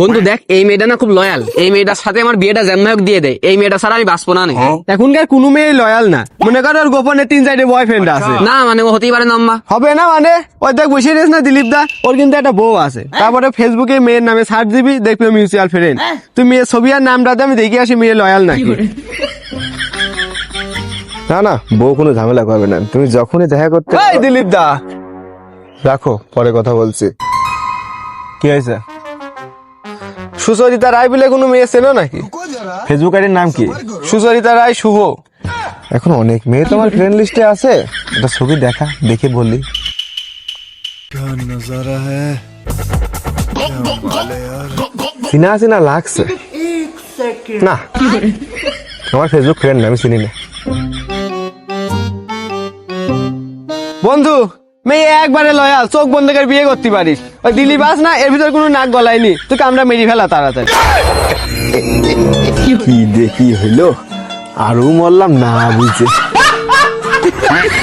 বন্ধু দেখ এই মেয়েটা না খুব লয়াল এই মেয়েটার সাথে আমার বিয়েটা জ্যামায়ক দিয়ে দেয় এই মেয়েটা ছাড়া আমি বাঁচবো না নে। এখনকার কোনো মেয়ে লয়াল না। মনে করো ওর গোপনে তিন চারটে বয়ফ্রেন্ড আছে। না মানে ও হতেই পারে না আম্মা। হবে না মানে? ওই দেখ বসে রেস না দিলীপ দা। ওর কিন্তু একটা বউ আছে। তারপরে ফেসবুকে মেয়ের নামে সার্চ দিবি দেখবি মিউচুয়াল ফ্রেন্ড তুই মেয়ের ছবি আর নামটাতে আমি দেখে আসি মেয়ে লয়াল নাকি। না না বউ কোনো ঝামেলা করবে না। তুমি যখনই দেখা করতে দিলীপ দা। রাখো পরে কথা বলছি। কি হয়েছে? সুচরিতা রায় বলে কোনো মেয়ে চেনো নাকি? ফেসবুক আইডির নাম কি? সুচরিতা রায় শুভ। এখন অনেক মেয়ে তোমার ফ্রেন্ড লিস্টে আছে। একটা ছবি দেখা দেখে বললি চিনা চিনা লাগছে। না। আমার ফেসবুক ফ্রেন্ড না আমি চিনি না। বন্ধু মেয়ে একবারে লয়াল চোখ বন্ধ করে বিয়ে করতে পারিস। ওই দিলি বাস না এর ভিতর কোনো নাক গলায়নি। তোকে আমরা মেরি ফেলা তাড়াতাড়ি। কি দেখি হইল? আরও মরলাম না বুঝে।